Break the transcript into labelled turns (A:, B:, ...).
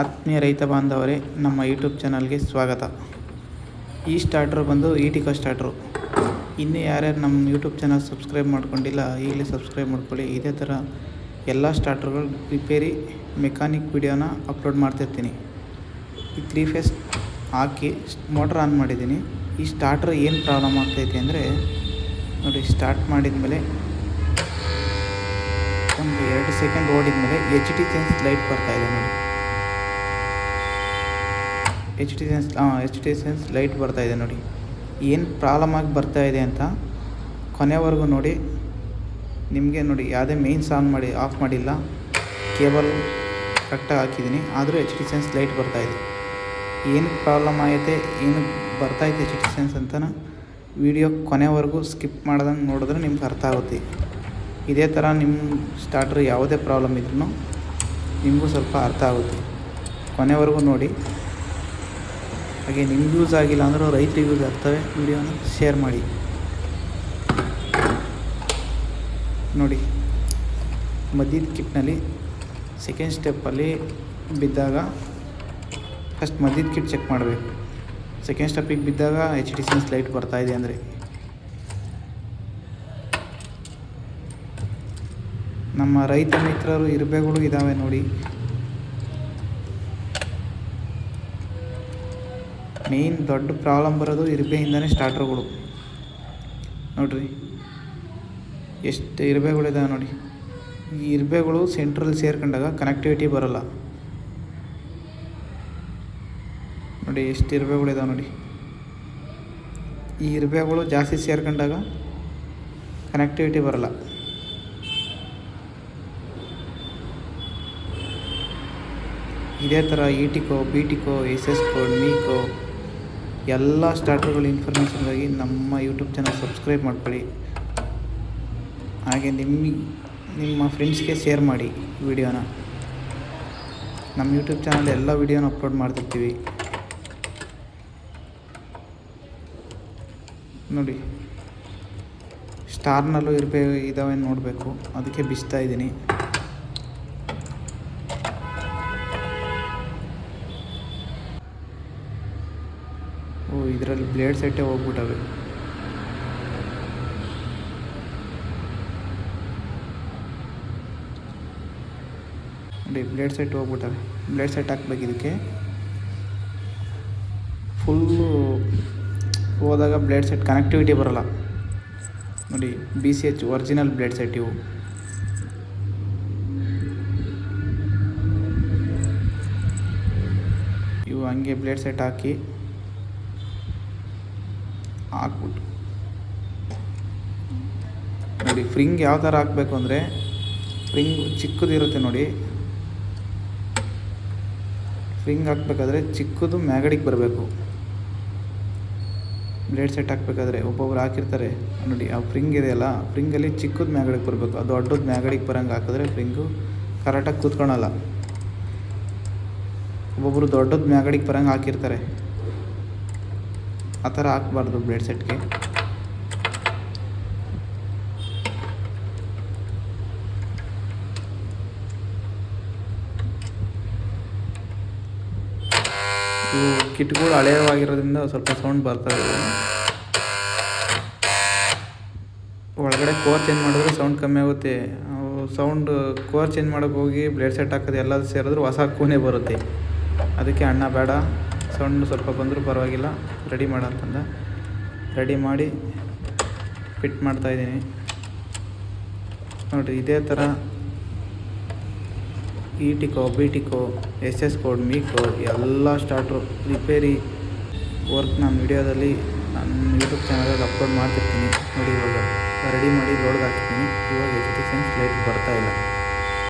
A: ಆತ್ಮೀಯ ರೈತ ಬಾಂಧವರೇ, ನಮ್ಮ ಯೂಟ್ಯೂಬ್ ಚಾನಲ್ಗೆ ಸ್ವಾಗತ. ಈ ಸ್ಟಾರ್ಟ್ರ್ ಬಂದು ಈಟಿಕೋ ಸ್ಟಾರ್ಟ್ರು. ಇನ್ನೂ ಯಾರ್ಯಾರು ನಮ್ಮ ಯೂಟ್ಯೂಬ್ ಚಾನಲ್ ಸಬ್ಸ್ಕ್ರೈಬ್ ಮಾಡ್ಕೊಂಡಿಲ್ಲ, ಈಗಲೇ ಸಬ್ಸ್ಕ್ರೈಬ್ ಮಾಡ್ಕೊಳ್ಳಿ. ಇದೇ ಥರ ಎಲ್ಲ ಸ್ಟಾರ್ಟ್ರ್ಗಳು ರಿಪೇರಿ ಮೆಕ್ಯಾನಿಕ್ ವಿಡಿಯೋನ ಅಪ್ಲೋಡ್ ಮಾಡ್ತಿರ್ತೀನಿ. ಈ ತ್ರೀ ಫೇಸ್ ಹಾಕಿ ಮೋಟ್ರ್ ಆನ್ ಮಾಡಿದ್ದೀನಿ. ಈ ಸ್ಟಾರ್ಟ್ರ್ ಏನು ಪ್ರಾಬ್ಲಮ್ ಆಗ್ತೈತಿ ಅಂದರೆ, ನೋಡಿ ಸ್ಟಾರ್ಟ್ ಮಾಡಿದ ಮೇಲೆ ಒಂದು ಎರಡು ಸೆಕೆಂಡ್ ಓಡಿದ ಮೇಲೆ ಎಚ್ ಡಿ ಚೇಂಜ್ ಲೈಟ್ ಬರ್ತಾಯಿದೆ ನೋಡಿ. H T sense H T sense light ಬರ್ತಾಯಿದೆ ನೋಡಿ. ಏನು ಪ್ರಾಬ್ಲಮ್ ಆಗಿ ಬರ್ತಾ ಇದೆ ಅಂತ ಕೊನೆವರೆಗೂ ನೋಡಿ. ನಿಮಗೆ ನೋಡಿ, ಯಾವುದೇ ಮೇನ್ಸ್ ಆನ್ ಮಾಡಿ ಆಫ್ ಮಾಡಿಲ್ಲ. ಕೇಬಲ್ ಕರೆಕ್ಟಾಗಿ ಹಾಕಿದ್ದೀನಿ. ಆದರೂ ಎಚ್ ಟಿ ಸೆನ್ಸ್ ಲೈಟ್ ಬರ್ತಾಯಿದೆ ಏನು ಪ್ರಾಬ್ಲಮ್ ಆಗೈತೆ ಏನು ಬರ್ತಾಯಿದೆ ಎಚ್ ಟಿ ಸೆನ್ಸ್ ಅಂತನ ವಿಡಿಯೋ ಕೊನೆವರೆಗೂ ಸ್ಕಿಪ್ ಮಾಡ್ದಂಗೆ ನೋಡಿದ್ರೆ ನಿಮ್ಗೆ ಅರ್ಥ ಆಗುತ್ತೆ. ಇದೇ ಥರ ನಿಮ್ಮ ಸ್ಟಾರ್ಟರ್ ಯಾವುದೇ ಪ್ರಾಬ್ಲಮ್ ಇದ್ರೂ ನಿಮಗೂ ಸ್ವಲ್ಪ ಅರ್ಥ ಆಗುತ್ತೆ. ಕೊನೆವರೆಗೂ ನೋಡಿ. ಹಾಗೆ ನಿಮ್ಗೆ ಯೂಸ್ ಆಗಿಲ್ಲ ಅಂದರೂ ರೈತರಿಗೆ ಯೂಸ್ ಆಗ್ತವೆ. ವಿಡಿಯೋನ ಶೇರ್ ಮಾಡಿ. ನೋಡಿ, ಮಧ್ಯದ ಕಿಟ್ನಲ್ಲಿ ಸೆಕೆಂಡ್ ಸ್ಟೆಪ್ಪಲ್ಲಿ ಬಿದ್ದಾಗ ಫಸ್ಟ್ ಮಧ್ಯದ ಕಿಟ್ ಚೆಕ್ ಮಾಡಬೇಕು. ಸೆಕೆಂಡ್ ಸ್ಟೆಪ್ಪಿಗೆ ಬಿದ್ದಾಗ ಎಚ್ ಡಿ ಸಿನ್ಸ್ ಲೈಟ್ ಬರ್ತಾಯಿದೆ ಅಂದರೆ. ನಮ್ಮ ರೈತ ಮಿತ್ರರು ಇರುವೆಗಳು ಇದ್ದಾವೆ ನೋಡಿ. ಮೇಯ್ನ್ ದೊಡ್ಡ ಪ್ರಾಬ್ಲಮ್ ಬರೋದು ಇರ್ಬೆಯಿಂದನೇ ಸ್ಟಾರ್ಟರ್ಗಳು ನೋಡ್ರಿ. ಎಷ್ಟು ಇರ್ಬೆಗಳಿದಾವೆ ನೋಡಿ. ಈ ಇರ್ಬೆಗಳು ಸೆಂಟ್ರಲ್ಲಿ ಸೇರ್ಕೊಂಡಾಗ ಕನೆಕ್ಟಿವಿಟಿ ಬರೋಲ್ಲ. ನೋಡಿ, ಎಷ್ಟು ಇರ್ಬೆಗಳಿದಾವೆ ನೋಡಿ. ಈ ಇರ್ಬೆಗಳು ಜಾಸ್ತಿ ಸೇರ್ಕೊಂಡಾಗ ಕನೆಕ್ಟಿವಿಟಿ ಬರೋಲ್ಲ. ಇದೇ ಥರ ಬಿ ಟಿಕೋ ಎಸ್ ಎಸ್ ಕೋ ಮೀಕೋ ಎಲ್ಲ ಸ್ಟಾರ್ಟರ್ಗಳ ಇನ್ಫಾರ್ಮೇಷನ್ಗಾಗಿ ನಮ್ಮ ಯೂಟ್ಯೂಬ್ ಚಾನಲ್ ಸಬ್ಸ್ಕ್ರೈಬ್ ಮಾಡ್ಕೊಳ್ಳಿ. ಹಾಗೆ ನಿಮಗೆ ನಿಮ್ಮ ಫ್ರೆಂಡ್ಸ್ಗೆ ಶೇರ್ ಮಾಡಿ ವಿಡಿಯೋನ. ನಮ್ಮ ಯೂಟ್ಯೂಬ್ ಚಾನಲ್ ಎಲ್ಲ ವಿಡಿಯೋನ ಅಪ್ಲೋಡ್ ಮಾಡ್ತಿರ್ತೀವಿ. ನೋಡಿ. ಸ್ಟಾರ್ನಲ್ಲೂ ಇರಬೇಕು ಇದ್ದಾವೆ ನೋಡಬೇಕು. ಅದಕ್ಕೆ ಬಿಸ್ತಾ ಇದ್ದೀನಿ. ಇದರಲ್ಲಿ ಬ್ಲೇಡ್ ಸೆಟ್ಟೇ ಹೋಗ್ಬಿಟ್ಟವೆ. ನೋಡಿ ಬ್ಲೇಡ್ ಸೆಟ್ ಹೋಗ್ಬಿಟ್ಟವೆ. ಬ್ಲೇಡ್ ಸೆಟ್ ಹಾಕ್ಬೇಕು ಇದಕ್ಕೆ. ಫುಲ್ಲು ಹೋದಾಗ ಬ್ಲೇಡ್ ಸೆಟ್ ಕನೆಕ್ಟಿವಿಟಿ ಬರೋಲ್ಲ. ನೋಡಿ B C H original blade set ಇವು. ಇವು ಹಂಗೆ ಬ್ಲೇಡ್ ಸೆಟ್ ಹಾಕಿ ಹಾಕ್ಬಿಟ್ಟು ನೋಡಿ ಫ್ರಿಂಗ್ ಯಾವ ಥರ ಹಾಕಬೇಕು ಅಂದರೆ ಫ್ರಿಂಗ್ ಚಿಕ್ಕದಿರುತ್ತೆ ನೋಡಿ. ಫ್ರಿಂಗ್ ಹಾಕ್ಬೇಕಾದ್ರೆ ಚಿಕ್ಕದು ಮ್ಯಾಗಡಿಗೆ ಬರಬೇಕು. ಬ್ಲೇಡ್ ಸೆಟ್ ಹಾಕ್ಬೇಕಾದ್ರೆ ಒಬ್ಬೊಬ್ರು ಹಾಕಿರ್ತಾರೆ. ನೋಡಿ, ಆ ಫ್ರಿಂಗ್ ಇದೆಯಲ್ಲ ಫ್ರಿಂಗಲ್ಲಿ ಚಿಕ್ಕದು ಮ್ಯಾಗಡಿಗೆ ಬರಬೇಕು. ಅದು ದೊಡ್ಡದು ಮ್ಯಾಗಡಿಗೆ ಬರೋಂಗೆ ಹಾಕಿದ್ರೆ ಫ್ರಿಂಗು ಕರೆಕ್ಟಾಗಿ ಕೂತ್ಕೊಳಲ್ಲ. ಒಬ್ಬೊಬ್ಬರು ದೊಡ್ಡದು ಮ್ಯಾಗಡಿಗೆ ಬರೋಂಗೆ ಹಾಕಿರ್ತಾರೆ. ಆ ಥರ ಹಾಕ್ಬಾರ್ದು ಬ್ಲೇಡ್ ಸೆಟ್ಗೆ ಕಿಟ್ಗಳು ಹಳೆಯವಾಗಿರೋದ್ರಿಂದ ಸ್ವಲ್ಪ ಸೌಂಡ್ ಬರ್ತವೆ ಒಳಗಡೆ ಕೋರ್ ಚೇಂಜ್ ಮಾಡಿದ್ರೆ ಸೌಂಡ್ ಕಮ್ಮಿ ಆಗುತ್ತೆ. ಸೌಂಡ್ ಕೋರ್ ಚೇಂಜ್ ಮಾಡೋಕೆ ಹೋಗಿ ಬ್ಲೇಡ್ ಸೆಟ್ ಹಾಕೋದು ಎಲ್ಲ ಸೇರಿದ್ರು ಹೊಸ ಕೂನೆ ಬರುತ್ತೆ. ಅದಕ್ಕೆ ಅಣ್ಣ ಬೇಡ. ಸೌಂಡ್ ಸ್ವಲ್ಪ ಬಂದರೂ ಪರವಾಗಿಲ್ಲ. ರೆಡಿ ಮಾಡಂತಂದ ರೆಡಿ ಮಾಡಿ ಫಿಟ್ ಮಾಡ್ತಾಯಿದ್ದೀನಿ ನೋಡಿರಿ, ಇದೇ ಥರ ಇ ಟಿಕೋ ಬಿ ಟಿಕೋ ಎಸ್ ಎಸ್ ಕೋಡ್ ಮೀಕೋ ಎಲ್ಲ ಸ್ಟಾರ್ಟ್ರು ರಿಪೇರಿ ವರ್ಕ್ ನಾನು ವಿಡಿಯೋದಲ್ಲಿ ನನ್ನ ಯೂಟ್ಯೂಬ್ ಚಾನಲಲ್ಲಿ ಅಪ್ಲೋಡ್ ಮಾಡ್ತಿರ್ತೀನಿ. ನೋಡಿ ಇವಾಗ ರೆಡಿ ಮಾಡಿ ಲೋಡ್ಗೆ ಹಾಕ್ತೀನಿ. ಇವಾಗ ಎಜುಕೇಷನ್ ಲೈಟ್ ಬರ್ತಾ ಇಲ್ಲ.